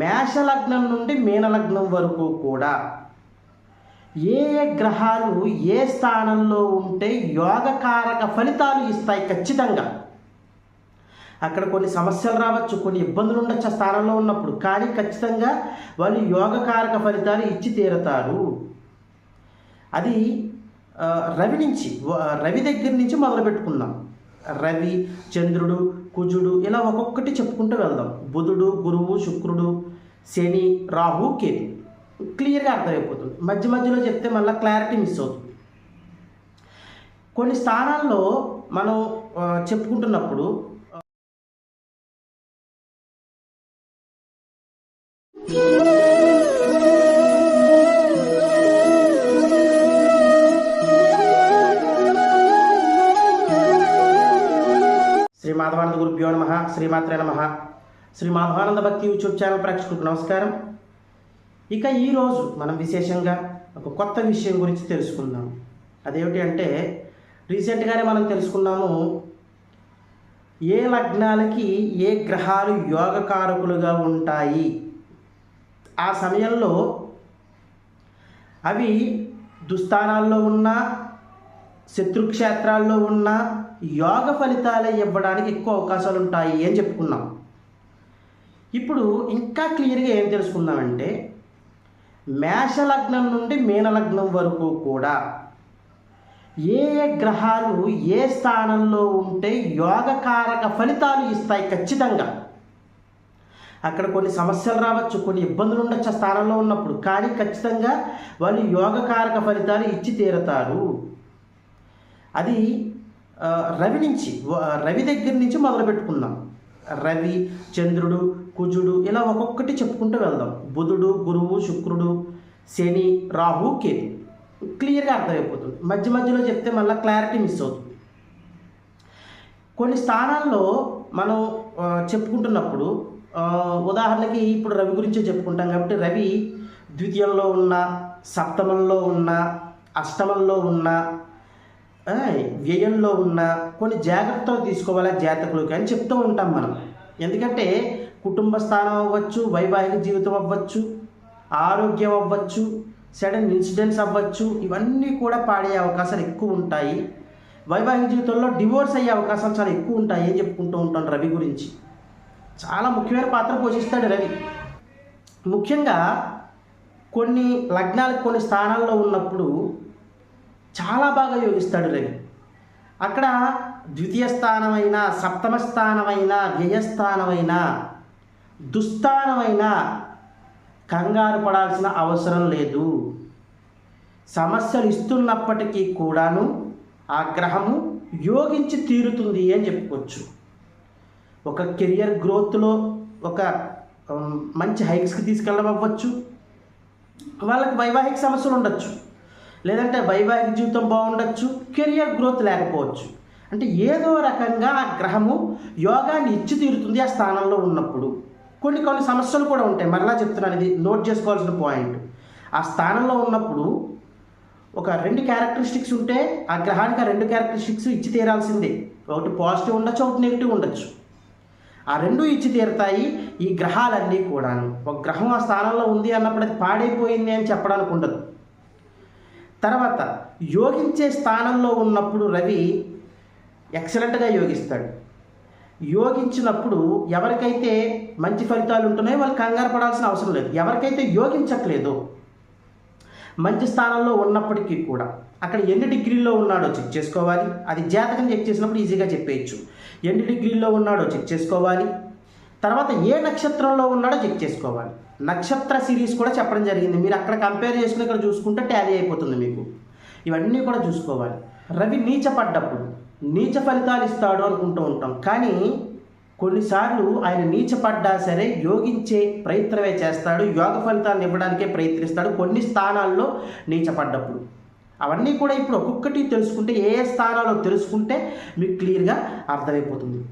మేషలగ్నం నుండి మీనలగ్నం వరకు కూడా ఏ ఏ గ్రహాలు ఏ స్థానంలో ఉంటే యోగకారక ఫలితాలు ఇస్తాయి ఖచ్చితంగా. అక్కడ కొన్ని సమస్యలు రావచ్చు కొన్ని ఇబ్బందులు ఉండొచ్చు ఆ స్థానంలో ఉన్నప్పుడు. కానీ ఖచ్చితంగా వాళ్ళు యోగకారక ఫలితాలు ఇచ్చి తీరతారు. అది రవి నుంచి రవి దగ్గర నుంచి మొదలు పెట్టుకుందాం రవి చంద్రుడు కుజుడు ఇలా ఒక్కొక్కటి చెప్పుకుంటూ వెళ్దాం. బుధుడు గురువు శుక్రుడు శని రాహు కేతు. క్లియర్గా అర్థమైపోతుంది. మధ్య మధ్యలో చెప్తే మళ్ళీ క్లారిటీ మిస్ అవుతుంది. కొన్ని స్థానాల్లో మనం చెప్పుకుంటున్నప్పుడు Yeah. మాధవానంద గురుభ్యో నమ శ్రీమాత్రే నమ శ్రీ మాధవానంద భక్తి యూట్యూబ్ ఛానల్ ప్రేక్షకులకు నమస్కారం. ఇక ఈరోజు మనం విశేషంగా ఒక కొత్త విషయం గురించి తెలుసుకుందాం. అదేమిటి అంటే రీసెంట్గానే మనం తెలుసుకున్నాము ఏ లగ్నాలకి ఏ గ్రహాలు యోగకారకులుగా ఉంటాయి? ఆ సమయంలో అవి దుస్థానాల్లో ఉన్న శత్రుక్షేత్రాల్లో ఉన్న యోగ ఫలితాలే ఇవ్వడానికి ఎక్కువ అవకాశాలు ఉంటాయి అని చెప్పుకున్నాం ఇప్పుడు ఇంకా క్లియర్గా ఏం తెలుసుకుందామంటే మేషలగ్నం నుండి మీనలగ్నం వరకు కూడా ఏ ఏ గ్రహాలు ఏ స్థానంలో ఉంటే యోగకారక ఫలితాలు ఇస్తాయి ఖచ్చితంగా. అక్కడ కొన్ని సమస్యలు రావచ్చు కొన్ని ఇబ్బందులు ఉండొచ్చు ఆ స్థానంలో ఉన్నప్పుడు కానీ ఖచ్చితంగా వాళ్ళు యోగకారక ఫలితాలు ఇచ్చి తీరతారు. అది రవి నుంచి రవి దగ్గర నుంచి మొదలు పెట్టుకుందాం రవి చంద్రుడు కుజుడు ఇలా ఒక్కొక్కటి చెప్పుకుంటూ వెళ్దాం. బుధుడు గురువు శుక్రుడు శని రాహు కేతు. క్లియర్గా అర్థమైపోతుంది. మధ్య మధ్యలో చెప్తే మళ్ళీ క్లారిటీ మిస్ అవుతుంది. కొన్ని స్థానాల్లో మనం చెప్పుకుంటున్నప్పుడు ఉదాహరణకి ఇప్పుడు రవి గురించే చెప్పుకుంటాం కాబట్టి రవి ద్వితీయంలో ఉన్న సప్తమంలో ఉన్న అష్టమంలో ఉన్న వ్యయంలో ఉన్న కొన్ని జాగ్రత్తలు తీసుకోవాలి జాతకులకి అని చెప్తూ ఉంటాం మనం. ఎందుకంటే కుటుంబ స్థానం అవ్వచ్చు వైవాహిక జీవితం అవ్వచ్చు ఆరోగ్యం అవ్వచ్చు సడన్ ఇన్సిడెంట్స్ అవ్వచ్చు ఇవన్నీ కూడా పాడే అవకాశాలు ఎక్కువ ఉంటాయి. వైవాహిక జీవితంలో డివోర్స్ అయ్యే అవకాశాలు చాలా ఎక్కువ ఉంటాయి అని చెప్పుకుంటూ ఉంటాను రవి గురించి. చాలా ముఖ్యమైన పాత్ర పోషిస్తాడు రవి. ముఖ్యంగా కొన్ని లగ్నాలకు కొన్ని స్థానాల్లో ఉన్నప్పుడు చాలా బాగా యోగిస్తాడు రవి అక్కడ ద్వితీయ స్థానమైన సప్తమ స్థానమైన వ్యయస్థానమైన దుస్థానమైన కంగారు పడాల్సిన అవసరం లేదు. సమస్యలు ఇస్తున్నప్పటికీ కూడాను ఆ గ్రహము యోగించి తీరుతుంది అని చెప్పుకోవచ్చు. ఒక కెరియర్ గ్రోత్లో ఒక మంచి హైక్స్కి తీసుకెళ్ళడం అవ్వచ్చు. వాళ్ళకి వైవాహిక సమస్యలు ఉండొచ్చు. లేదంటే వైవాహిక జీవితం బాగుండొచ్చు కెరియర్ గ్రోత్ లేకపోవచ్చు. అంటే ఏదో రకంగా ఆ గ్రహము యోగాన్ని ఇచ్చి తీరుతుంది ఆ స్థానంలో ఉన్నప్పుడు. కొన్ని కొన్ని సమస్యలు కూడా ఉంటాయి. మరలా చెప్తున్నాను ఇది నోట్ చేసుకోవాల్సిన పాయింట్. ఆ స్థానంలో ఉన్నప్పుడు ఒక రెండు క్యారెక్టరిస్టిక్స్ ఉంటే ఆ గ్రహానికి ఆ రెండు క్యారెక్టరిస్టిక్స్ ఇచ్చి తీరాల్సిందే. ఒకటి పాజిటివ్ ఉండొచ్చు ఒకటి నెగిటివ్ ఉండొచ్చు. ఆ రెండు ఇచ్చి తీరుతాయి ఈ గ్రహాలన్నీ కూడాను. ఒక గ్రహం ఆ స్థానంలో ఉంది అన్నప్పుడు అది పాడైపోయింది అని చెప్పడానికి ఉండదు. తర్వాత యోగించే స్థానంలో ఉన్నప్పుడు రవి ఎక్సలెంట్గా యోగిస్తాడు. యోగించినప్పుడు ఎవరికైతే మంచి ఫలితాలు ఉంటున్నాయో వాళ్ళు కంగారు పడాల్సిన అవసరం లేదు. ఎవరికైతే యోగించట్లేదు మంచి స్థానంలో ఉన్నప్పటికీ కూడా అక్కడ ఎన్ని డిగ్రీల్లో ఉన్నాడో చెక్ చేసుకోవాలి. అది జాతకం చెక్ చేసినప్పుడు ఈజీగా చెప్పేయచ్చు. ఎన్ని డిగ్రీల్లో ఉన్నాడో చెక్ చేసుకోవాలి. తర్వాత ఏ నక్షత్రంలో ఉన్నాడో చెక్ చేసుకోవాలి. నక్షత్ర సిరీస్ కూడా చెప్పడం జరిగింది. మీరు అక్కడ కంపేర్ చేసుకుని ఇక్కడ చూసుకుంటే ట్యాలీ అయిపోతుంది మీకు. ఇవన్నీ కూడా చూసుకోవాలి. రవి నీచ పడ్డప్పుడు నీచ ఫలితాలు ఇస్తాడు అనుకుంటూ ఉంటాం. కానీ కొన్నిసార్లు ఆయన నీచపడ్డా సరే యోగించే ప్రయత్నమే చేస్తాడు. యోగ ఫలితాలను ఇవ్వడానికే ప్రయత్నిస్తాడు. కొన్ని స్థానాల్లో నీచపడ్డప్పుడు. అవన్నీ కూడా ఇప్పుడు ఒక్కొక్కటి తెలుసుకుంటే ఏ ఏ స్థానాల్లో తెలుసుకుంటే మీకు క్లియర్గా అర్థమైపోతుంది.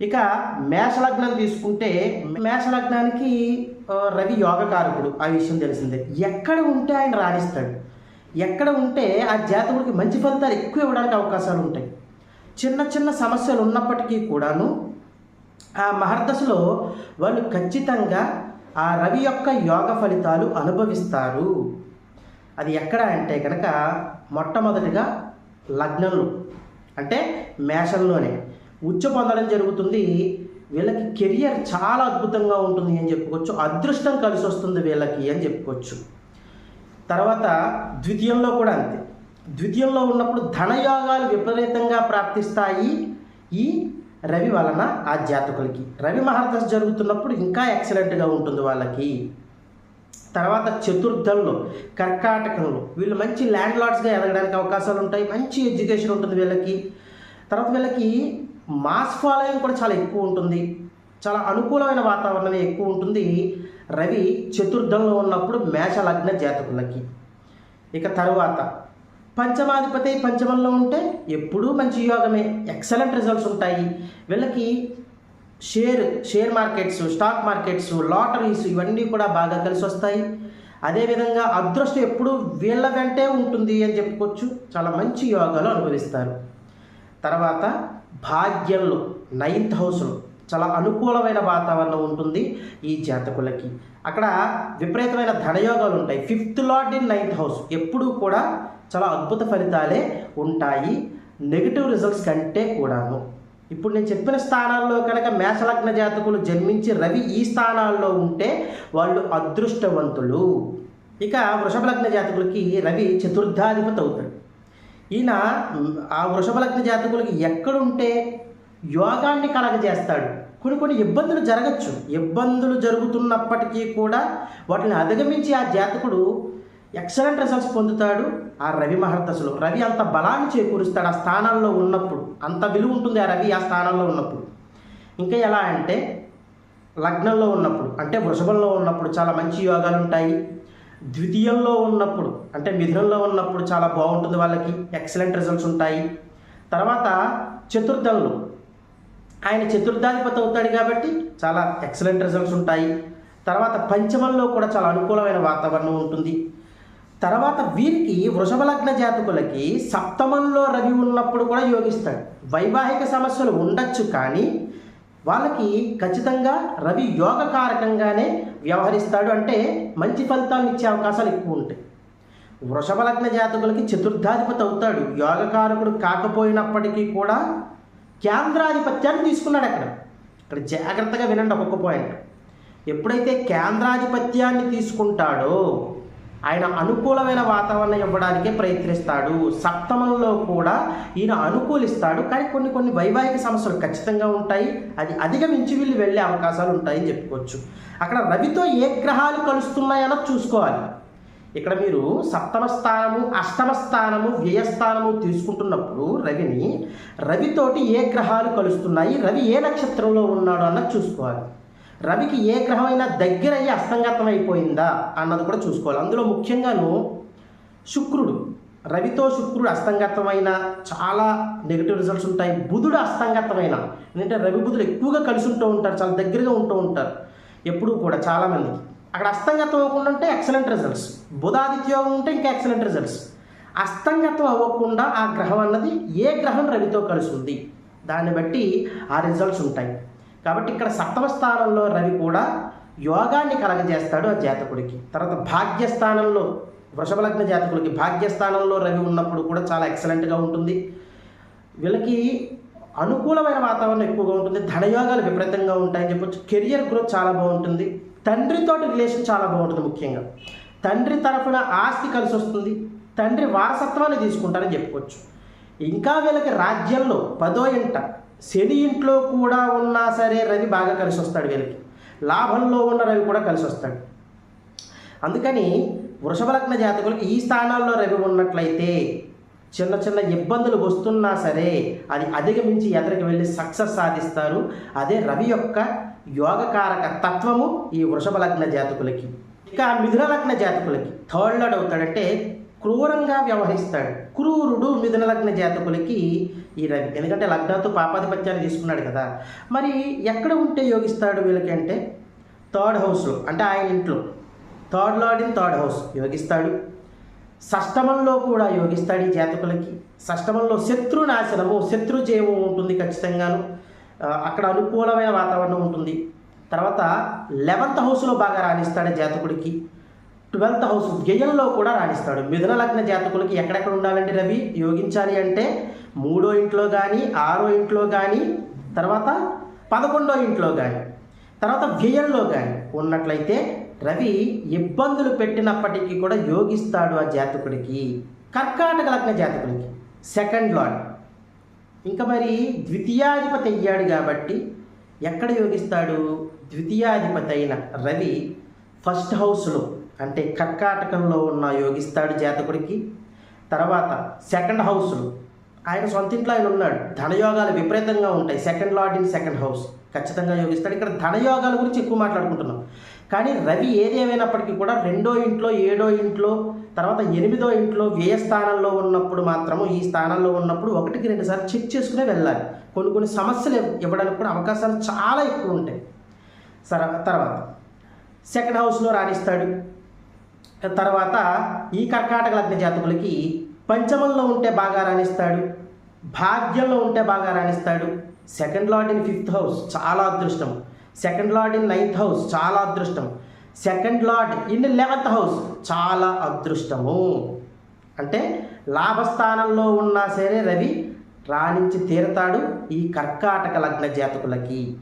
ఇక మేషలగ్నం తీసుకుంటే మేషలగ్నానికి రవి యోగకారకుడు. ఆ విషయం తెలిసిందే. ఎక్కడ ఉంటే ఆయన రాణిస్తాడు. ఎక్కడ ఉంటే ఆ జాతకుడికి మంచి ఫలితాలు ఎక్కువ ఇవ్వడానికి అవకాశాలు ఉంటాయి. చిన్న చిన్న సమస్యలు ఉన్నప్పటికీ కూడాను ఆ మహర్దశలో వాళ్ళు ఖచ్చితంగా ఆ రవి యొక్క యోగ ఫలితాలు అనుభవిస్తారు. అది ఎక్కడ అంటే కనుక మొట్టమొదటిగా లగ్నంలో అంటే మేషంలోనే. ఉచ్చ పొందడం జరుగుతుంది. వీళ్ళకి కెరియర్ చాలా అద్భుతంగా ఉంటుంది అని చెప్పుకోవచ్చు. అదృష్టం కలిసి వస్తుంది వీళ్ళకి అని చెప్పుకోవచ్చు. తర్వాత ద్వితీయంలో కూడా అంతే. ద్వితీయంలో ఉన్నప్పుడు ధనయోగాలు విపరీతంగా ప్రాప్తిస్తాయి. ఈ రవి వలన ఆ జాతకులకి. రవి మహారదశ జరుగుతున్నప్పుడు ఇంకా ఎక్సలెంట్గా ఉంటుంది వాళ్ళకి. తర్వాత చతుర్థంలో కర్కాటకంలో వీళ్ళు మంచి ల్యాండ్ లార్డ్స్గా ఎదగడానికి అవకాశాలు ఉంటాయి. మంచి ఎడ్యుకేషన్ ఉంటుంది వీళ్ళకి. తర్వాత వీళ్ళకి మాస్ ఫాలోయింగ్ కూడా చాలా ఎక్కువ ఉంటుంది. చాలా అనుకూలమైన వాతావరణమే ఎక్కువ ఉంటుంది. రవి చతుర్థంలో ఉన్నప్పుడు మేష లగ్న జాతకులకి. ఇక తరువాత పంచమాధిపతి పంచమంలో ఉంటే ఎప్పుడూ మంచి యోగమే. ఎక్సలెంట్ రిజల్ట్స్ ఉంటాయి. వీళ్ళకి share share markets stock markets lotteries ఇవన్నీ కూడా బాగా కలిసి వస్తాయి. అదేవిధంగా అదృష్టం ఎప్పుడు వీళ్ళ వెంటే ఉంటుంది అని చెప్పుకోవచ్చు. చాలా మంచి యోగాలు అనుభవిస్తారు. తర్వాత భాగ్యంలో నైన్త్ హౌస్లో చాలా అనుకూలమైన వాతావరణం ఉంటుంది ఈ జాతకులకి. అక్కడ విపరీతమైన ధనయోగాలు ఉంటాయి. Fifth lord in ninth house ఎప్పుడూ కూడా చాలా అద్భుత ఫలితాలే ఉంటాయి. నెగిటివ్ రిజల్ట్స్ కంటే కూడాను. ఇప్పుడు నేను చెప్పిన స్థానాల్లో కనుక మేషలగ్న జాతకులు జన్మించి రవి ఈ స్థానాల్లో ఉంటే వాళ్ళు అదృష్టవంతులు. ఇక వృషభ లగ్న జాతకులకి రవి చతుర్థాధిపతి అవుతాడు. ఈయన ఆ వృషభ లగ్న జాతకులకి ఎక్కడుంటే యోగాన్ని కలగజేస్తాడు. కొన్ని కొన్ని ఇబ్బందులు జరగచ్చు. ఇబ్బందులు జరుగుతున్నప్పటికీ కూడా వాటిని అధిగమించి ఆ జాతకుడు ఎక్సలెంట్ రిజల్ట్స్ పొందుతాడు ఆ రవి మహర్దశలో. రవి అంత బలాన్ని చేకూరుస్తాడు ఆ స్థానాల్లో ఉన్నప్పుడు. అంత విలువ ఉంటుంది ఆ రవి ఆ స్థానాల్లో ఉన్నప్పుడు. ఇంకా ఎలా అంటే లగ్నంలో ఉన్నప్పుడు. అంటే వృషభంలో ఉన్నప్పుడు చాలా మంచి యోగాలు ఉంటాయి. ద్వితీయంలో ఉన్నప్పుడు అంటే మిథునంలో ఉన్నప్పుడు చాలా బాగుంటుంది వాళ్ళకి ఎక్సలెంట్ రిజల్ట్స్ ఉంటాయి. తర్వాత చతుర్థంలో ఆయన చతుర్థాధిపతి అవుతాడు కాబట్టి చాలా ఎక్సలెంట్ రిజల్ట్స్ ఉంటాయి. తర్వాత పంచమంలో కూడా చాలా అనుకూలమైన వాతావరణం ఉంటుంది. తర్వాత వీరికి వృషభ లగ్న జాతకులకి సప్తమంలో రవి ఉన్నప్పుడు కూడా యోగిస్తాడు. వైవాహిక సమస్యలు ఉండొచ్చు కానీ వాళ్ళకి ఖచ్చితంగా రవి యోగకారకంగానే వ్యవహరిస్తాడు అంటే మంచి ఫలితాలను ఇచ్చే అవకాశాలు ఎక్కువ ఉంటాయి. వృషభ లగ్న జాతకులకి చతుర్థాధిపతి అవుతాడు. యోగకారకుడు కాకపోయినప్పటికీ కూడా కేంద్రాధిపత్యాన్ని తీసుకున్నాడు అక్కడ. ఇక్కడ జాగ్రత్తగా వినండి ఒక్కొక్క పాయింట్ ఎప్పుడైతే కేంద్రాధిపత్యాన్ని తీసుకుంటాడో ఆయన అనుకూలమైన వాతావరణం ఇవ్వడానికే ప్రయత్నిస్తాడు. సప్తమంలో కూడా ఈయన అనుకూలిస్తాడు. కానీ కొన్ని కొన్ని వైవాహిక సమస్యలు ఖచ్చితంగా ఉంటాయి. అది అధిగమించి వీళ్ళు వెళ్ళే అవకాశాలు ఉంటాయని చెప్పుకోవచ్చు. అక్కడ రవితో ఏ గ్రహాలు కలుస్తున్నాయన్నది చూసుకోవాలి. ఇక్కడ మీరు సప్తమ స్థానము అష్టమ స్థానము వ్యయస్థానము తీసుకుంటున్నప్పుడు రవిని రవితోటి ఏ గ్రహాలు కలుస్తున్నాయి రవి ఏ నక్షత్రంలో ఉన్నాడు అన్నది చూసుకోవాలి. రవికి ఏ గ్రహమైనా దగ్గర అయ్యి అస్తంగతం అయిపోయిందా అన్నది కూడా చూసుకోవాలి. అందులో ముఖ్యంగాను శుక్రుడు రవితో శుక్రుడు అస్తంగతమైన చాలా నెగిటివ్ రిజల్ట్స్ ఉంటాయి. బుధుడు అస్తంగతమైన ఎందుకంటే రవి బుధుడు ఎక్కువగా కలిసి ఉంటూ ఉంటారు చాలా దగ్గరగా ఉంటూ ఉంటారు ఎప్పుడూ కూడా చాలామందికి అక్కడ అస్తంగతం అవ్వకుండా ఉంటే ఎక్సలెంట్ రిజల్ట్స్ బుధాదిత్యోగం ఉంటే ఇంకా ఎక్సలెంట్ రిజల్ట్స్ అస్తంగతం అవ్వకుండా ఆ గ్రహం అన్నది ఏ గ్రహం రవితో కలిసి ఉంది? దాన్ని బట్టి ఆ రిజల్ట్స్ ఉంటాయి. కాబట్టి ఇక్కడ సప్తమ స్థానంలో రవి కూడా యోగాన్ని కలగజేస్తాడు ఆ జాతకుడికి. తర్వాత భాగ్యస్థానంలో వృషభ లగ్న జాతకులకి భాగ్యస్థానంలో రవి ఉన్నప్పుడు కూడా చాలా ఎక్సలెంట్గా ఉంటుంది. వీళ్ళకి అనుకూలమైన వాతావరణం ఎక్కువగా ఉంటుంది. ధనయోగాలు విపరీతంగా ఉంటాయని చెప్పొచ్చు. కెరియర్ గ్రోత్ చాలా బాగుంటుంది. తండ్రితోటి రిలేషన్ చాలా బాగుంటుంది ముఖ్యంగా. తండ్రి తరఫున ఆస్తి కలిసి వస్తుంది. తండ్రి వారసత్వాన్ని తీసుకుంటారని చెప్పుకోవచ్చు. ఇంకా వీళ్ళకి రాజ్యంలో పదో ఇంట శని ఇంట్లో కూడా ఉన్నా సరే రవి బాగా కలిసి వస్తాడు వీళ్ళకి. లాభంలో ఉన్న రవి కూడా కలిసి వస్తాడు. అందుకని వృషభ లగ్న జాతకులకు ఈ స్థానాల్లో రవి ఉన్నట్లయితే చిన్న చిన్న ఇబ్బందులు వస్తున్నా సరే అది అధిగమించి ఎదరికి వెళ్ళి సక్సెస్ సాధిస్తారు. అదే రవి యొక్క యోగకారక తత్వము ఈ వృషభ లగ్న జాతకులకి. ఇక మిథున లగ్న జాతకులకి. థర్డ్ లోడ్ అవుతాడంటే క్రూరంగా వ్యవహరిస్తాడు. క్రూరుడు మిథున లగ్న జాతకులకి ఈ రవి ఎందుకంటే లగ్నంతో పాపాధిపత్యాన్ని తీసుకున్నాడు కదా. మరి ఎక్కడ ఉంటే యోగిస్తాడు వీళ్ళకి అంటే? థర్డ్ హౌస్లో అంటే ఆయన ఇంట్లో. Third lord in third house యోగిస్తాడు. సష్టమంలో కూడా యోగిస్తాడు ఈ జాతకులకి. సష్టమంలో శత్రు నాశనము శత్రు జయము ఉంటుంది ఖచ్చితంగాను. అక్కడ అనుకూలమైన వాతావరణం ఉంటుంది. తర్వాత లెవెంత్ హౌస్లో బాగా రాణిస్తాడు జాతకుడికి. ట్వెల్త్ హౌస్ వ్యయంలో కూడా రాణిస్తాడు. మిథున లగ్న జాతకులకి ఎక్కడెక్కడ ఉండాలండి రవి? యోగించాలి అంటే మూడో ఇంట్లో కానీ ఆరో ఇంట్లో కానీ తర్వాత పదకొండో ఇంట్లో కానీ తర్వాత వ్యయంలో కానీ ఉన్నట్లయితే రవి ఇబ్బందులు పెట్టినప్పటికీ కూడా యోగిస్తాడు ఆ జాతకుడికి. కర్కాటక లగ్న జాతకుడికి సెకండ్ లార్డ్. ఇంకా మరి ద్వితీయాధిపతి అయ్యాడు కాబట్టి ఎక్కడ యోగిస్తాడు? ద్వితీయాధిపతి అయిన రవి ఫస్ట్ హౌస్లో. అంటే కర్కాటకంలో ఉన్న యోగిస్తాడు జాతకుడికి. తర్వాత సెకండ్ హౌస్లో ఆయన సొంత ఇంట్లో ఆయన ఉన్నాడు. ధనయోగాలు విపరీతంగా ఉంటాయి. Second lord in second house ఖచ్చితంగా యోగిస్తాడు. ఇక్కడ ధనయోగాల గురించి ఎక్కువ మాట్లాడుకుంటున్నాం. కానీ రవి ఏదేమైనప్పటికీ కూడా రెండో ఇంట్లో ఏడో ఇంట్లో తర్వాత ఎనిమిదో ఇంట్లో వ్యయ స్థానంలో ఉన్నప్పుడు మాత్రము ఈ స్థానంలో ఉన్నప్పుడు ఒకటికి రెండుసార్లు చెక్ చేసుకునే వెళ్ళాలి. కొన్ని కొన్ని సమస్యలు ఇవ్వడానికి కూడా అవకాశాలు చాలా ఎక్కువ ఉంటాయి. సర తర్వాత సెకండ్ హౌస్లో రాణిస్తాడు. తర్వాత ఈ కర్కాటక లగ్న జాతకులకి పంచమంలో ఉంటే బాగా రాణిస్తాడు భాగ్యంలో ఉంటే బాగా రాణిస్తాడు. Second lord in fifth house చాలా అదృష్టం. Second lord in ninth house చాలా అదృష్టం. Second lord in eleventh house చాలా అదృష్టము. అంటే లాభస్థానంలో ఉన్నా సరే రవి రాణించి తీరతాడు ఈ కర్కాటక లగ్న జాతకులకి.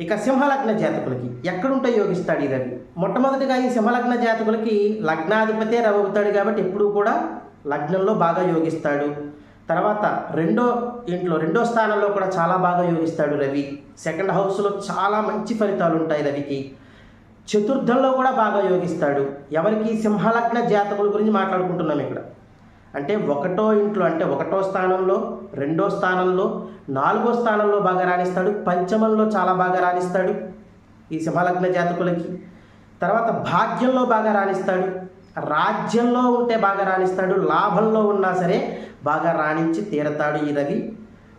ఇక సింహలగ్న జాతకులకి ఎక్కడుంటే యోగిస్తాడు ఈ రవి? మొట్టమొదటిగా ఈ సింహలగ్న జాతకులకి లగ్నాధిపతే రవి కాబట్టి ఎప్పుడూ కూడా లగ్నంలో బాగా యోగిస్తాడు. తర్వాత రెండో ఇంట్లో రెండో స్థానంలో కూడా చాలా బాగా యోగిస్తాడు రవి. సెకండ్ హౌస్లో చాలా మంచి ఫలితాలు ఉంటాయి రవికి. చతుర్థంలో కూడా బాగా యోగిస్తాడు. ఎవరికి? సింహలగ్న జాతకుల గురించి మాట్లాడుకుంటున్నాం ఇక్కడ. అంటే ఒకటో ఇంట్లో అంటే ఒకటో స్థానంలో రెండో స్థానంలో నాలుగో స్థానంలో బాగా రాణిస్తాడు. పంచమంలో చాలా బాగా రాణిస్తాడు ఈ సింహలగ్న జాతకులకి. తర్వాత భాగ్యంలో బాగా రాణిస్తాడు. రాజ్యంలో ఉంటే బాగా రాణిస్తాడు. లాభంలో ఉన్నా సరే బాగా రాణించి తీరతాడు ఈ రవి.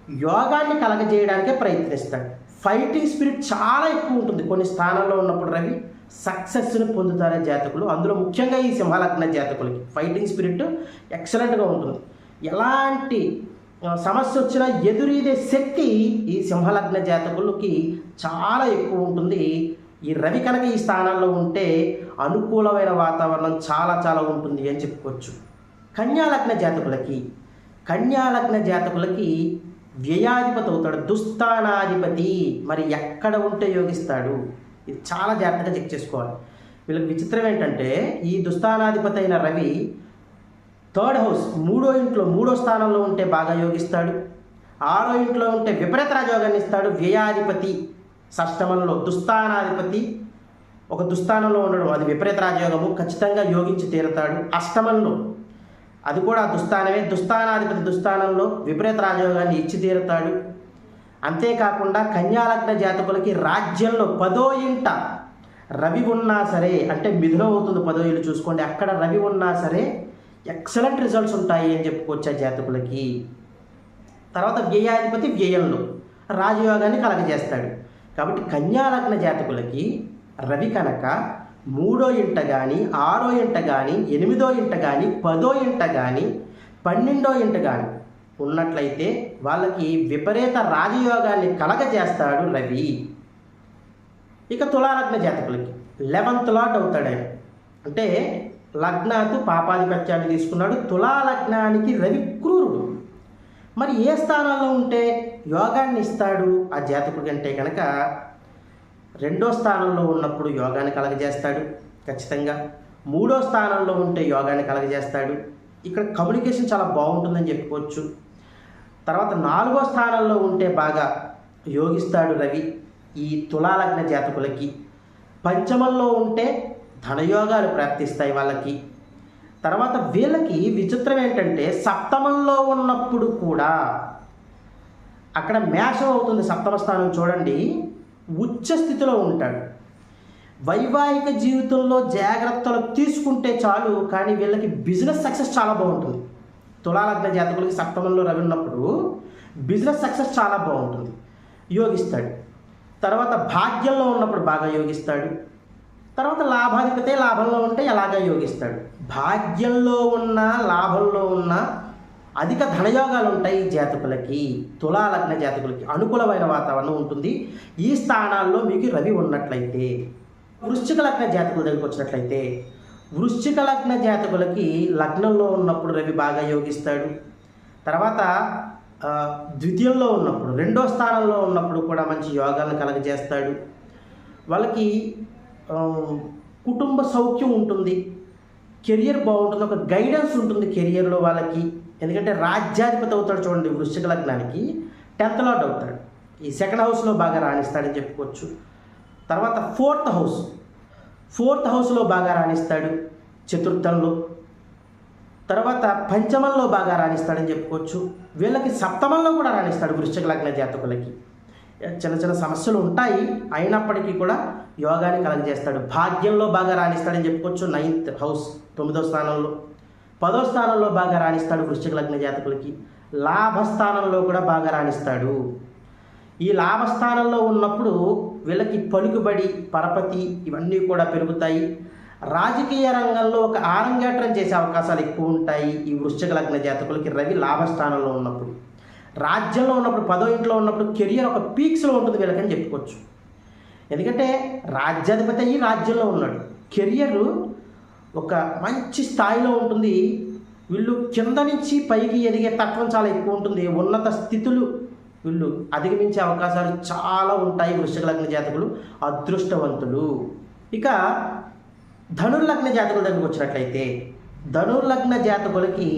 యోగాన్ని కలగజేయడానికే ప్రయత్నిస్తాడు. ఫైటింగ్ స్పిరిట్ చాలా ఎక్కువ ఉంటుంది కొన్ని స్థానాల్లో ఉన్నప్పుడు రవి. సక్సెస్ని పొందుతారే జాతకులు. అందులో ముఖ్యంగా ఈ సింహలగ్న జాతకులకి ఫైటింగ్ స్పిరిట్ ఎక్సలెంట్గా ఉంటుంది. ఎలాంటి సమస్య వచ్చినా ఎదురీదే శక్తి ఈ సింహలగ్న జాతకులకి చాలా ఎక్కువ ఉంటుంది. ఈ రవి కనుక ఈ స్థానంలో ఉంటే అనుకూలమైన వాతావరణం చాలా చాలా ఉంటుంది అని చెప్పుకోవచ్చు. కన్యాలగ్న జాతకులకి కన్యాలగ్న జాతకులకి వ్యయాధిపతి అవుతాడు దుస్థానాధిపతి. మరి ఎక్కడ ఉంటే యోగిస్తాడు? ఇది చాలా జాగ్రత్తగా చెక్ చేసుకోవాలి. వీళ్ళకి విచిత్రం ఏంటంటే ఈ దుస్థానాధిపతి అయిన రవి థర్డ్ హౌస్ మూడో ఇంట్లో మూడో స్థానంలో ఉంటే బాగా యోగిస్తాడు. ఆరో ఇంట్లో ఉంటే విపరీత రాజయోగాన్ని ఇస్తాడు వ్యయాధిపతి. సష్టమంలో దుస్థానాధిపతి. ఒక దుస్థానంలో ఉండడం అది విపరీత రాజయోగము ఖచ్చితంగా యోగించి తీరుతాడు. అష్టమంలో అది కూడా దుస్థానమే. దుస్థానాధిపతి దుస్థానంలో విపరీత రాజయోగాన్ని ఇచ్చి తీరుతాడు. అంతేకాకుండా కన్యాలగ్న జాతకులకి రాజ్యంలో పదో ఇంట రవి ఉన్నా సరే అంటే మిథునం అవుతుంది పదో ఇల్లు చూసుకోండి అక్కడ రవి ఉన్నా సరే ఎక్సలెంట్ రిజల్ట్స్ ఉంటాయి అని చెప్పుకోవచ్చు ఆ జాతకులకి. తర్వాత వ్యయాధిపతి వ్యయంలో రాజయోగాన్ని కలగజేస్తాడు. కాబట్టి కన్యాలగ్న జాతకులకి రవి కనుక మూడో ఇంట కానీ ఆరో ఇంట కానీ ఎనిమిదో ఇంట కానీ పదో ఇంట కానీ పన్నెండో ఇంట కానీ ఉన్నట్లయితే వాళ్ళకి విపరీత రాజయోగాన్ని కలగజేస్తాడు రవి. ఇక తులాలగ్న జాతకులకి లెవెంత్ లాట్ అవుతాడు ఆయన. అంటే లగ్నాతు పాపాధిపత్యాన్ని తీసుకున్నాడు. తులాలగ్నానికి రవి క్రూరుడు. మరి ఏ స్థానంలో ఉంటే యోగాన్ని ఇస్తాడు ఆ జాతకుడి కంటే కనుక రెండో స్థానంలో ఉన్నప్పుడు యోగాన్ని కలగజేస్తాడు ఖచ్చితంగా. మూడో స్థానంలో ఉంటే యోగాన్ని కలగజేస్తాడు. ఇక్కడ కమ్యూనికేషన్ చాలా బాగుంటుందని చెప్పుకోవచ్చు. తర్వాత నాలుగో స్థానంలో ఉంటే బాగా యోగిస్తాడు రవి ఈ తులాలగ్న జాతకులకి. పంచమంలో ఉంటే ధనయోగాలు ప్రాప్తిస్తాయి వాళ్ళకి. తర్వాత వీళ్ళకి విచిత్రం ఏంటంటే సప్తమంలో ఉన్నప్పుడు కూడా అక్కడ మేషం అవుతుంది సప్తమ స్థానం చూడండి. ఉచ్చ స్థితిలో ఉంటాడు. వైవాహిక జీవితంలో జాగ్రత్తలు తీసుకుంటే చాలు కానీ వీళ్ళకి బిజినెస్ సక్సెస్ చాలా బాగుంటుంది. తులాలగ్న జాతకులకి సప్తమంలో రవి ఉన్నప్పుడు బిజినెస్ సక్సెస్ చాలా బాగుంటుంది. యోగిస్తాడు. తర్వాత భాగ్యంలో ఉన్నప్పుడు బాగా యోగిస్తాడు. తర్వాత లాభాధిపతే లాభంలో ఉంటే ఎలాగా యోగిస్తాడు. భాగ్యంలో ఉన్న లాభంలో ఉన్న అధిక ధనయోగాలు ఉంటాయి జాతకులకి తులాలగ్న జాతకులకి అనుకూలమైన వాతావరణం ఉంటుంది. ఈ స్థానాల్లో మీకు రవి ఉన్నట్లయితే వృశ్చిక లగ్న జాతకుల దగ్గరికి వచ్చినట్లయితే వృశ్చిక లగ్న జాతకులకి లగ్నంలో ఉన్నప్పుడు రవి బాగా యోగిస్తాడు. తర్వాత ద్వితీయంలో ఉన్నప్పుడు రెండో స్థానంలో ఉన్నప్పుడు కూడా మంచి యోగాలను కలగజేస్తాడు. వాళ్ళకి కుటుంబ సౌఖ్యం ఉంటుంది. కెరియర్ బాగుంటుంది. ఒక గైడెన్స్ ఉంటుంది కెరియర్లో వాళ్ళకి. ఎందుకంటే రాజ్యాధిపతి అవుతాడు చూడండి వృశ్చిక లగ్నానికి. టెన్త్ లాట్ అవుతాడు. ఈ సెకండ్ హౌస్లో బాగా రాణిస్తాడని చెప్పుకోవచ్చు. తర్వాత ఫోర్త్ హౌస్ ఫోర్త్ హౌస్లో బాగా రాణిస్తాడు చతుర్థంలో. తర్వాత పంచమంలో బాగా రాణిస్తాడని చెప్పుకోవచ్చు. వీళ్ళకి సప్తమంలో కూడా రాణిస్తాడు వృశ్చిక లగ్న జాతకులకి. చిన్న చిన్న సమస్యలు ఉంటాయి. అయినప్పటికీ కూడా యోగాన్ని కలగజేస్తాడు. భాగ్యంలో బాగా రాణిస్తాడని చెప్పుకోవచ్చు. నైన్త్ హౌస్ తొమ్మిదో స్థానంలో. పదో స్థానంలో బాగా రాణిస్తాడు వృశ్చిక లగ్న జాతకులకి. లాభస్థానంలో కూడా బాగా రాణిస్తాడు. ఈ లాభస్థానంలో ఉన్నప్పుడు వీళ్ళకి పలుకుబడి పరపతి ఇవన్నీ కూడా పెరుగుతాయి. రాజకీయ రంగంలో ఒక ఆరంగేట్రం చేసే అవకాశాలు ఎక్కువ ఉంటాయి ఈ వృశ్చిక లగ్న జాతకులకి రవి లాభస్థానంలో ఉన్నప్పుడు. రాజ్యంలో ఉన్నప్పుడు పదో ఇంట్లో ఉన్నప్పుడు కెరియర్ ఒక పీక్స్లో ఉంటుంది వీళ్ళకని చెప్పుకోవచ్చు. ఎందుకంటే రాజ్యాధిపతి అయ్యి రాజ్యంలో ఉన్నాడు. కెరియర్ ఒక మంచి స్థాయిలో ఉంటుంది. వీళ్ళు కింద నుంచి పైకి ఎదిగే తత్వం చాలా ఎక్కువ ఉంటుంది. ఉన్నత స్థితులు వీళ్ళు అధిగమించే అవకాశాలు చాలా ఉంటాయి వృశ్చిక లగ్న జాతకులు అదృష్టవంతులు. ఇక ధనుర్లగ్న జాతకుల దగ్గరకు వచ్చినట్లయితే ధనుర్లగ్న జాతకులకి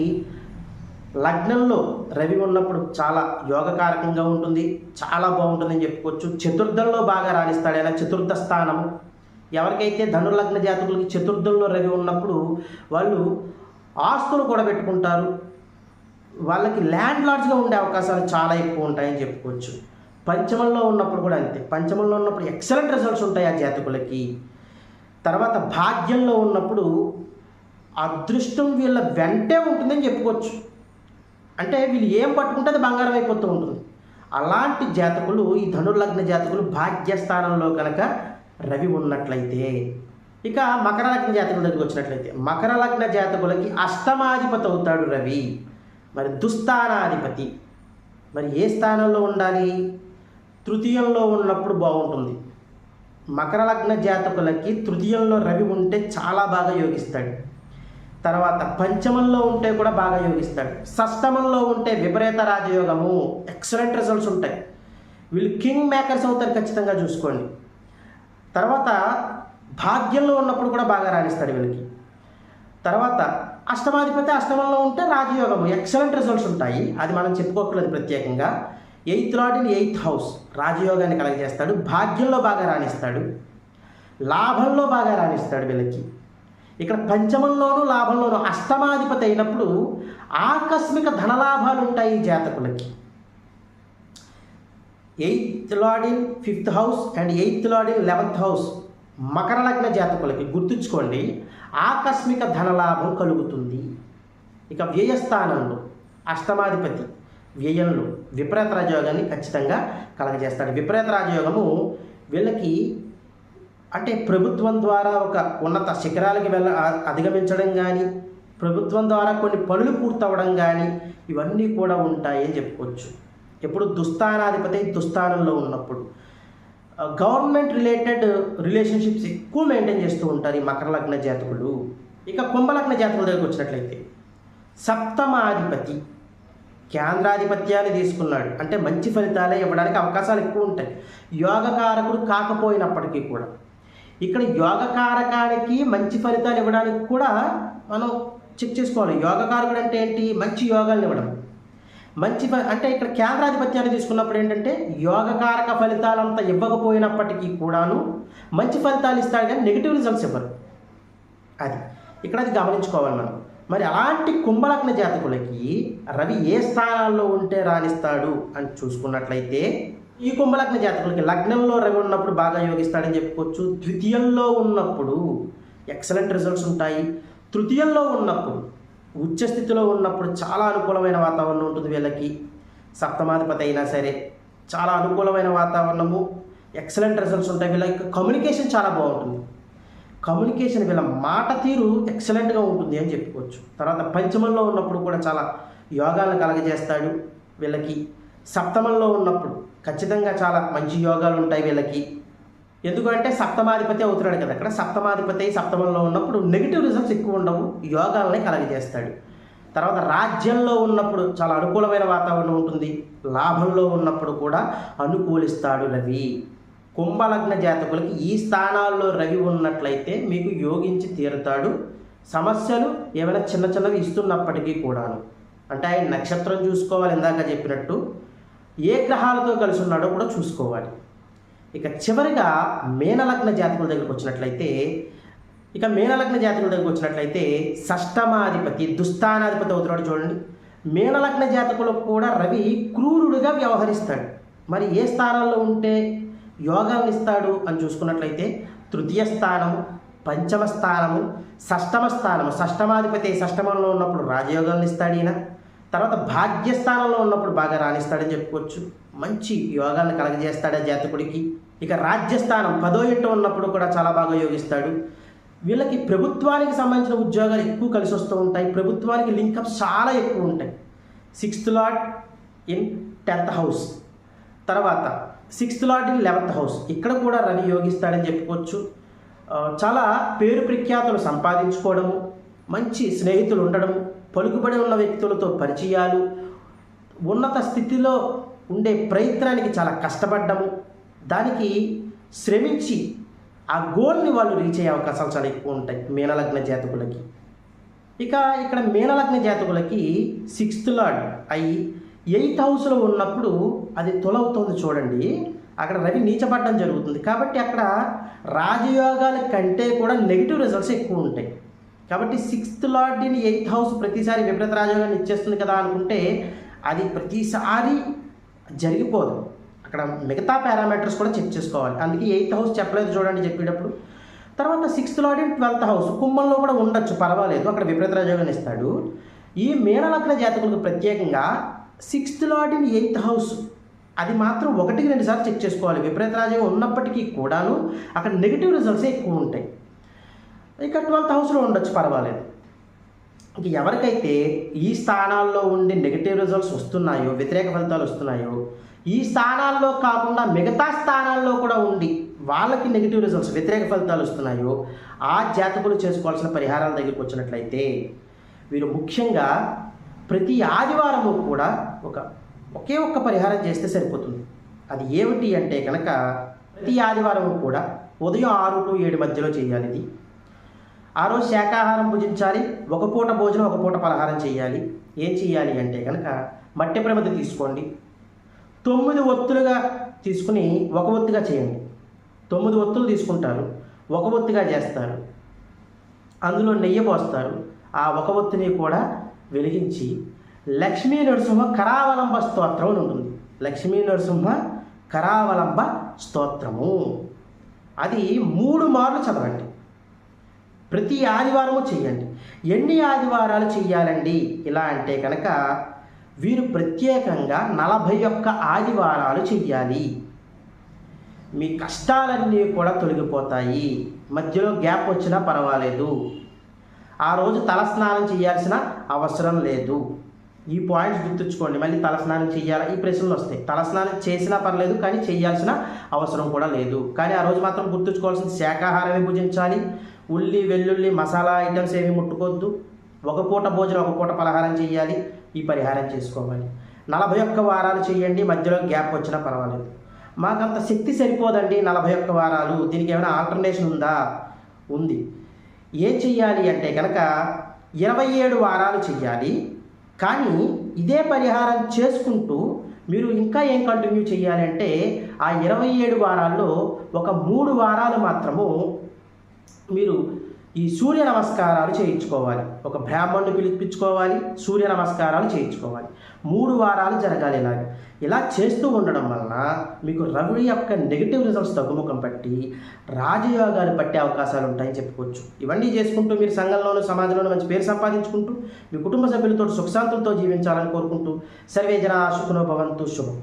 లగ్నంలో రవి ఉన్నప్పుడు చాలా యోగకారకంగా ఉంటుంది. చాలా బాగుంటుందని చెప్పుకోవచ్చు. చతుర్థంలో బాగా రాణిస్తాడు ఆయన చతుర్థ స్థానం ఎవరికైతే ధనుర్లగ్న జాతకులకి చతుర్థంలో రవి ఉన్నప్పుడు వాళ్ళు ఆస్తులు కూడా పెట్టుకుంటారు. వాళ్ళకి ల్యాండ్ లార్డ్స్గా ఉండే అవకాశాలు చాలా ఎక్కువ ఉంటాయని చెప్పుకోవచ్చు. పంచమంలో ఉన్నప్పుడు కూడా అంతే. పంచమంలో ఉన్నప్పుడు ఎక్సలెంట్ రిజల్ట్స్ ఉంటాయి ఆ జాతకులకి. తర్వాత భాగ్యంలో ఉన్నప్పుడు అదృష్టం వీళ్ళ వెంటే ఉంటుందని చెప్పుకోవచ్చు. అంటే వీళ్ళు ఏం పట్టుకుంటే అది బంగారం అయిపోతూ ఉంటుంది. అలాంటి జాతకులు ఈ ధనుర్లగ్న జాతకులు భాగ్యస్థానంలో కనుక రవి ఉన్నట్లయితే ఇక మకర లగ్న జాతకుల దగ్గరికి వచ్చినట్లయితే మకర లగ్న జాతకులకి అష్టమాధిపతి అవుతాడు రవి. మరి దుస్థానాధిపతి. మరి ఏ స్థానంలో ఉండాలి? తృతీయంలో ఉన్నప్పుడు బాగుంటుంది. మకర లగ్న జాతకులకి తృతీయంలో రవి ఉంటే చాలా బాగా యోగిస్తాడు. తర్వాత పంచమంలో ఉంటే కూడా బాగా యోగిస్తాడు. షష్టమంలో ఉంటే విపరీత రాజయోగము. ఎక్సలెంట్ రిజల్ట్స్ ఉంటాయి. వీళ్ళు కింగ్ మేకర్స్ అవుతారు ఖచ్చితంగా చూసుకోండి. తర్వాత భాగ్యంలో ఉన్నప్పుడు కూడా బాగా రాణిస్తాడు వీళ్ళకి. తర్వాత అష్టమాధిపతి అష్టమంలో ఉంటే రాజయోగము ఎక్సలెంట్ రిజల్ట్స్ ఉంటాయి. అది మనం చెప్పుకోకలేదు ప్రత్యేకంగా. Eighth lord in eighth house రాజయోగాన్ని కలగజేస్తాడు. భాగ్యంలో బాగా రాణిస్తాడు. లాభంలో బాగా రాణిస్తాడు వీళ్ళకి. ఇక్కడ పంచమంలోను లాభంలోను అష్టమాధిపతి అయినప్పుడు ఆకస్మిక ధనలాభాలు ఉంటాయి జాతకులకి. Eighth lord in fifth house and eighth lord in eleventh house. Makar లగ్న జాతకులకి గుర్తుంచుకోండి ఆకస్మిక ధనలాభం కలుగుతుంది. ఇక వ్యయస్థానంలో అష్టమాధిపతి వ్యయంలో విపరీత రాజయోగాన్ని ఖచ్చితంగా కలగజేస్తాడు. విపరీత రాజయోగము వీళ్ళకి అంటే ప్రభుత్వం ద్వారా ఒక ఉన్నత శిఖరాలకి వెళ్ళ అధిగమించడం కానీ ప్రభుత్వం ద్వారా కొన్ని పనులు పూర్తవడం కానీ ఇవన్నీ కూడా ఉంటాయని చెప్పుకోవచ్చు. ఎప్పుడు దుస్థానాధిపతి దుస్థానంలో ఉన్నప్పుడు. గవర్నమెంట్ రిలేటెడ్ రిలేషన్షిప్స్ ఎక్కువ మెయింటైన్ చేస్తూ ఉంటారు ఈ మకర లగ్న జాతకులు. ఇక కుంభలగ్న జాతకుల దగ్గరికి వచ్చినట్లయితే సప్తమాధిపతి కేంద్రాధిపత్యాన్ని తీసుకున్నాడు. అంటే మంచి ఫలితాలే ఇవ్వడానికి అవకాశాలు ఎక్కువ ఉంటాయి. యోగకారకుడు కాకపోయినప్పటికీ కూడా. ఇక్కడ యోగకారకానికి మంచి ఫలితాలు ఇవ్వడానికి కూడా మనం చెక్ చేసుకోవాలి. యోగకారకుడు అంటే ఏంటి? మంచి యోగాలను ఇవ్వడం. మంచి అంటే ఇక్కడ కేంద్రాధిపత్యాన్ని తీసుకున్నప్పుడు ఏంటంటే యోగకారక ఫలితాలంతా ఇవ్వకపోయినప్పటికీ కూడాను మంచి ఫలితాలు ఇస్తాడు కానీ నెగిటివ్ రిజల్ట్స్ ఇవ్వరు. అది. ఇక్కడ అది గమనించుకోవాలి మనం. మరి అలాంటి కుంభలగ్న జాతకులకి రవి ఏ స్థానాల్లో ఉంటే రాణిస్తాడు అని చూసుకున్నట్లయితే ఈ కుంభలగ్న జాతకులకి లగ్నంలో రవి ఉన్నప్పుడు బాగా యోగిస్తాడని చెప్పుకోవచ్చు. ద్వితీయంలో ఉన్నప్పుడు ఎక్సలెంట్ రిజల్ట్స్ ఉంటాయి. తృతీయంలో ఉన్నప్పుడు ఉచ్చస్థితిలో ఉన్నప్పుడు చాలా అనుకూలమైన వాతావరణం ఉంటుంది వీళ్ళకి. సప్తమాధిపతి అయినా సరే చాలా అనుకూలమైన వాతావరణము ఎక్సలెంట్ రిజల్ట్స్ ఉంటాయి. వీళ్ళకి కమ్యూనికేషన్ చాలా బాగుంటుంది. కమ్యూనికేషన్ వీళ్ళ మాట తీరు ఎక్సలెంట్గా ఉంటుంది అని చెప్పుకోవచ్చు. తర్వాత పంచమంలో ఉన్నప్పుడు కూడా చాలా యోగాలను కలగజేస్తాడు వీళ్ళకి. సప్తమంలో ఉన్నప్పుడు ఖచ్చితంగా చాలా మంచి యోగాలు ఉంటాయి వీళ్ళకి. ఎందుకంటే సప్తమాధిపతి అవుతున్నాడు కదా అక్కడ. సప్తమాధిపతి సప్తమంలో ఉన్నప్పుడు నెగిటివ్ రిజల్ట్స్ ఎక్కువ ఉండవు యోగాలని కలగజేస్తాడు. తర్వాత రాజ్యంలో ఉన్నప్పుడు చాలా అనుకూలమైన వాతావరణం ఉంటుంది. లాభంలో ఉన్నప్పుడు కూడా అనుకూలిస్తాడు రవి. కుంభలగ్న జాతకులకి ఈ స్థానాల్లో రవి ఉన్నట్లయితే మీకు యోగించి తీరుతాడు. సమస్యలు ఏమైనా చిన్న చిన్నవి ఇస్తున్నప్పటికీ కూడాను. అంటే ఆయన నక్షత్రం చూసుకోవాలి ఇందాక చెప్పినట్టు. ఏ గ్రహాలతో కలిసి ఉన్నాడో కూడా చూసుకోవాలి. ఇక చివరిగా మేనలగ్న జాతకుల దగ్గరకు వచ్చినట్లయితే ఇక మేనలగ్న జాతకుల దగ్గరకు వచ్చినట్లయితే షష్టమాధిపతి దుస్థానాధిపతి అవుతున్నాడు చూడండి. మేనలగ్న జాతకులకు కూడా రవి క్రూరుడుగా వ్యవహరిస్తాడు. మరి ఏ స్థానంలో ఉంటే యోగాన్ని ఇస్తాడు అని చూసుకున్నట్లయితే తృతీయ స్థానము పంచమ స్థానము షష్టమ స్థానము షష్టమాధిపతి షష్టమంలో ఉన్నప్పుడు రాజయోగాలను ఇస్తాడు ఈయన. తర్వాత భాగ్యస్థానంలో ఉన్నప్పుడు బాగా రాణిస్తాడని చెప్పుకోవచ్చు. మంచి యోగాలను కలగజేస్తాడు ఆ జాతకుడికి. ఇక రాజ్యస్థానం పదో ఇంట ఉన్నప్పుడు కూడా చాలా బాగా యోగిస్తాడు. వీళ్ళకి ప్రభుత్వానికి సంబంధించిన ఉద్యోగాలు ఎక్కువ కలిసి వస్తూ ఉంటాయి. ప్రభుత్వానికి లింకప్ చాలా ఎక్కువ ఉంటాయి. Sixth lord in tenth house. తర్వాత sixth lord in eleventh house. ఇక్కడ కూడా రవి యోగిస్తాడని చెప్పుకోవచ్చు. చాలా పేరు ప్రఖ్యాతులు సంపాదించుకోవడము మంచి స్నేహితులు ఉండడం పలుకుబడి ఉన్న వ్యక్తులతో పరిచయాలు ఉన్నత స్థితిలో ఉండే ప్రయత్నానికి చాలా కష్టపడ్డము. దానికి శ్రమించి ఆ గోల్ని వాళ్ళు రీచ్ అయ్యే అవకాశాలు చాలా ఎక్కువ ఉంటాయి మీనలగ్న జాతకులకి. ఇక ఇక్కడ మీనలగ్న జాతకులకి సిక్స్త్ లార్డ్ అయి ఎయిత్ హౌస్లో ఉన్నప్పుడు అది తొలవుతుంది చూడండి. అక్కడ రవి నీచపడడం జరుగుతుంది. కాబట్టి అక్కడ రాజయోగాల కంటే కూడా నెగిటివ్ రిజల్ట్స్ ఎక్కువ ఉంటాయి. కాబట్టి సిక్స్త్ లార్డ్ని ఎయిత్ హౌస్ ప్రతిసారి విపరీత రాజయోగాన్ని ఇచ్చేస్తుంది కదా అనుకుంటే అది ప్రతిసారి జరిగిపోదు. అక్కడ మిగతా పారామీటర్స్ కూడా చెక్ చేసుకోవాలి. అందుకే ఎయిత్ హౌస్ చెప్పలేదు చూడండి చెప్పేటప్పుడు. తర్వాత sixth lord and twelfth house కుంభంలో కూడా ఉండొచ్చు పర్వాలేదు. అక్కడ విపరీత రాజయోగాన్ని ఇస్తాడు. ఈ మీనలగ్న జాతకులకు ప్రత్యేకంగా sixth lord in eighth house అది మాత్రం ఒకటికి రెండుసార్లు చెక్ చేసుకోవాలి. విపరీత రాజయోగం ఉన్నప్పటికీ కూడాను అక్కడ నెగిటివ్ రిజల్ట్సే ఎక్కువ ఉంటాయి. ఇక ట్వెల్త్ హౌస్లో ఉండొచ్చు పర్వాలేదు. ఇంక ఎవరికైతే ఈ స్థానాల్లో ఉండి నెగిటివ్ రిజల్ట్స్ వస్తున్నాయో వ్యతిరేక ఫలితాలు వస్తున్నాయో ఈ స్థానాల్లో కాకుండా మిగతా స్థానాల్లో కూడా ఉండి వాళ్ళకి నెగిటివ్ రిజల్ట్స్ వ్యతిరేక ఫలితాలు వస్తున్నాయో ఆ జాతకులు చేసుకోవాల్సిన పరిహారాల దగ్గరికి వచ్చినట్లయితే వీరు ముఖ్యంగా ప్రతి ఆదివారము కూడా ఒక ఒకే ఒక్క పరిహారం చేస్తే సరిపోతుంది. అది ఏమిటి అంటే కనుక ప్రతి ఆదివారం కూడా ఉదయం ఆరు టు ఏడు మధ్యలో చేయాలి ఇది. ఆ రోజు శాకాహారం భుజించాలి ఒక పూట భోజనం ఒక పూట పలహారం చేయాలి. ఏం చేయాలి అంటే కనుక మట్టి ప్రమిద తీసుకోండి. తొమ్మిది ఒత్తులుగా తీసుకుని ఒక ఒత్తుగా చేయండి. తొమ్మిది ఒత్తులు తీసుకుంటారు ఒక ఒత్తుగా చేస్తారు. అందులో నెయ్యి పోస్తారు ఆ ఒక ఒత్తిని కూడా వెలిగించి లక్ష్మీ నరసింహ కరావలంబ స్తోత్రం అని ఉంటుంది. లక్ష్మీ నరసింహ కరావలంబ స్తోత్రము. అది మూడు మార్లు చదవండి. ప్రతి ఆదివారము చేయండి. ఎన్ని ఆదివారాలు చెయ్యాలండి ఇలా అంటే కనుక వీరు ప్రత్యేకంగా నలభై ఒక్క ఆదివారాలు చెయ్యాలి మీ కష్టాలన్నీ కూడా తొలగిపోతాయి. మధ్యలో గ్యాప్ వచ్చినా పర్వాలేదు. ఆ రోజు తలస్నానం చేయాల్సిన అవసరం లేదు. ఈ పాయింట్స్ గుర్తుంచుకోండి. మళ్ళీ తలస్నానం చేయాలా? ఈ ప్రశ్నలు వస్తాయి. తలస్నానం చేసినా పర్లేదు కానీ చేయాల్సిన అవసరం కూడా లేదు. కానీ ఆ రోజు మాత్రం గుర్తుంచుకోవాల్సింది శాకాహారమే భుజించాలి. ఉల్లి వెల్లుల్లి మసాలా ఐటమ్స్ ఏమి ముట్టుకోవద్దు. ఒక పూట భోజనం ఒక పూట పలహారం చేయాలి. ఈ పరిహారం చేసుకోవాలి. నలభై ఒక్క వారాలు చేయండి మధ్యలో గ్యాప్ వచ్చినా పర్వాలేదు. మాకంత శక్తి సరిపోదండి నలభై ఒక్క వారాలు. దీనికి ఏమైనా ఆల్టర్నేషన్ ఉందా? ఉంది. ఏం చెయ్యాలి అంటే కనుక ఇరవై ఏడు వారాలు చెయ్యాలి. కానీ ఇదే పరిహారం చేసుకుంటూ మీరు ఇంకా ఏం కంటిన్యూ చేయాలి అంటే ఆ ఇరవై ఏడు వారాల్లో ఒక మూడు వారాలు మాత్రము మీరు ఈ సూర్య నమస్కారాలు చేయించుకోవాలి. ఒక బ్రాహ్మణ్ణి పిలిపించుకోవాలి సూర్య నమస్కారాలు చేయించుకోవాలి. మూడు వారాలు జరగాలి ఇలాగ. ఇలా చేస్తూ ఉండడం వలన మీకు రవి యొక్క నెగిటివ్ రిజల్ట్స్ తగ్గుముఖం పట్టి రాజయోగాలు పట్టే అవకాశాలు ఉంటాయని చెప్పుకోవచ్చు. ఇవన్నీ చేసుకుంటూ మీరు సంఘంలోనూ సమాజంలోనూ మంచి పేరు సంపాదించుకుంటూ మీ కుటుంబ సభ్యులతో సుఖశాంతులతో జీవించాలని కోరుకుంటూ సర్వే జన సుఖనో భవంతు శుభం.